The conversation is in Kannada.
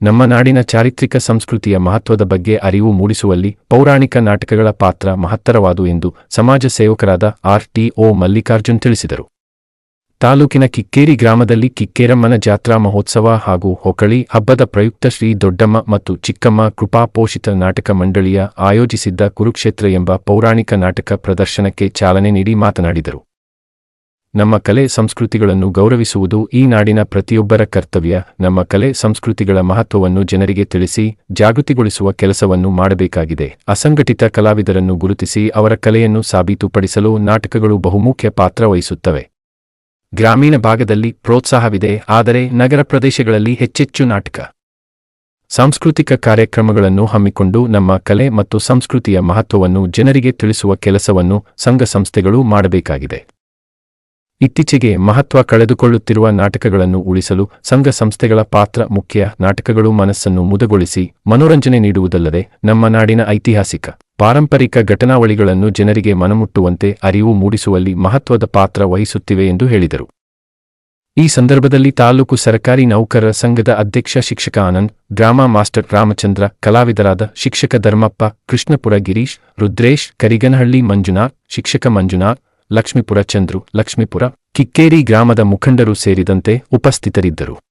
ನಮ್ಮ ನಾಡಿನ ಚಾರಿತ್ರಿಕ ಸಂಸ್ಕೃತಿಯ ಮಹತ್ವದ ಬಗ್ಗೆ ಅರಿವು ಮೂಡಿಸುವಲ್ಲಿ ಪೌರಾಣಿಕ ನಾಟಕಗಳ ಪಾತ್ರ ಮಹತ್ತರವಾದು ಎಂದು ಸಮಾಜ ಸೇವಕರಾದ ಆರ್ ಟಿ ಒ ಮಲ್ಲಿಕಾರ್ಜುನ್ ತಿಳಿಸಿದರು. ತಾಲೂಕಿನ ಕಿಕ್ಕೇರಿ ಗ್ರಾಮದಲ್ಲಿ ಕಿಕ್ಕೇರಮ್ಮನ ಜಾತ್ರಾ ಮಹೋತ್ಸವ ಹಾಗೂ ಹೊಕಳಿ ಹಬ್ಬದ ಪ್ರಯುಕ್ತ ಶ್ರೀ ದೊಡ್ಡಮ್ಮ ಮತ್ತು ಚಿಕ್ಕಮ್ಮ ಕೃಪಾಪೋಷಿತ ನಾಟಕ ಮಂಡಳಿಯ ಆಯೋಜಿಸಿದ್ದ ಕುರುಕ್ಷೇತ್ರ ಎಂಬ ಪೌರಾಣಿಕ ನಾಟಕ ಪ್ರದರ್ಶನಕ್ಕೆ ಚಾಲನೆ ನೀಡಿ ಮಾತನಾಡಿದರು. ನಮ್ಮ ಕಲೆ ಸಂಸ್ಕೃತಿಗಳನ್ನು ಗೌರವಿಸುವುದು ಈ ನಾಡಿನ ಪ್ರತಿಯೊಬ್ಬರ ಕರ್ತವ್ಯ. ನಮ್ಮ ಕಲೆ ಸಂಸ್ಕೃತಿಗಳ ಮಹತ್ವವನ್ನು ಜನರಿಗೆ ತಿಳಿಸಿ, ಜಾಗೃತಿಗೊಳಿಸುವ ಕೆಲಸವನ್ನು ಮಾಡಬೇಕಾಗಿದೆ. ಅಸಂಘಟಿತ ಕಲಾವಿದರನ್ನು ಗುರುತಿಸಿ ಅವರ ಕಲೆಯನ್ನು ಸಾಬೀತುಪಡಿಸಲು ನಾಟಕಗಳು ಬಹುಮುಖ್ಯ ಪಾತ್ರ ವಹಿಸುತ್ತವೆ. ಗ್ರಾಮೀಣ ಭಾಗದಲ್ಲಿ ಪ್ರೋತ್ಸಾಹವಿದೆ, ಆದರೆ ನಗರ ಪ್ರದೇಶಗಳಲ್ಲಿ ಹೆಚ್ಚೆಚ್ಚು ನಾಟಕ. ಸಾಂಸ್ಕೃತಿಕ ಕಾರ್ಯಕ್ರಮಗಳನ್ನು ಹಮ್ಮಿಕೊಂಡು ನಮ್ಮ ಕಲೆ ಮತ್ತು ಸಂಸ್ಕೃತಿಯ ಮಹತ್ವವನ್ನು ಜನರಿಗೆ ತಿಳಿಸುವ ಕೆಲಸವನ್ನು ಸಂಘ ಸಂಸ್ಥೆಗಳು ಮಾಡಬೇಕಾಗಿದೆ. ಇತ್ತೀಚೆಗೆ ಮಹತ್ವ ಕಳೆದುಕೊಳ್ಳುತ್ತಿರುವ ನಾಟಕಗಳನ್ನು ಉಳಿಸಲು ಸಂಘ ಸಂಸ್ಥೆಗಳ ಪಾತ್ರ ಮುಖ್ಯ. ನಾಟಕಗಳು ಮನಸ್ಸನ್ನು ಮುದಗೊಳಿಸಿ ಮನೋರಂಜನೆ ನೀಡುವುದಲ್ಲದೆ ನಮ್ಮ ನಾಡಿನ ಐತಿಹಾಸಿಕ, ಪಾರಂಪರಿಕ ಘಟನಾವಳಿಗಳನ್ನು ಜನರಿಗೆ ಮನಮುಟ್ಟುವಂತೆ ಅರಿವು ಮೂಡಿಸುವಲ್ಲಿ ಮಹತ್ವದ ಪಾತ್ರ ವಹಿಸುತ್ತಿವೆ ಎಂದು ಹೇಳಿದರು. ಈ ಸಂದರ್ಭದಲ್ಲಿ ತಾಲೂಕು ಸರ್ಕಾರಿ ನೌಕರರ ಸಂಘದ ಅಧ್ಯಕ್ಷ ಶಿಕ್ಷಕ ಆನಂದ್ ಡ್ರಾಮಾ ಮಾಸ್ಟರ್ ರಾಮಚಂದ್ರ, ಕಲಾವಿದರಾದ ಶಿಕ್ಷಕ ಧರ್ಮಪ್ಪ, ಕೃಷ್ಣಪುರ ಗಿರೀಶ್, ರುದ್ರೇಶ್, ಕರಿಗನಹಳ್ಳಿ ಮಂಜುನಾಥ್, ಶಿಕ್ಷಕ ಮಂಜುನಾಥ್ ಲಕ್ಷ್ಮೀಪುರ ಚಂದ್ರು ಲಕ್ಷ್ಮೀಪುರ ಕಿಕ್ಕೇರಿ ಗ್ರಾಮದ ಮುಖಂಡರು ಸೇರಿದಂತೆ ಉಪಸ್ಥಿತರಿದ್ದರು.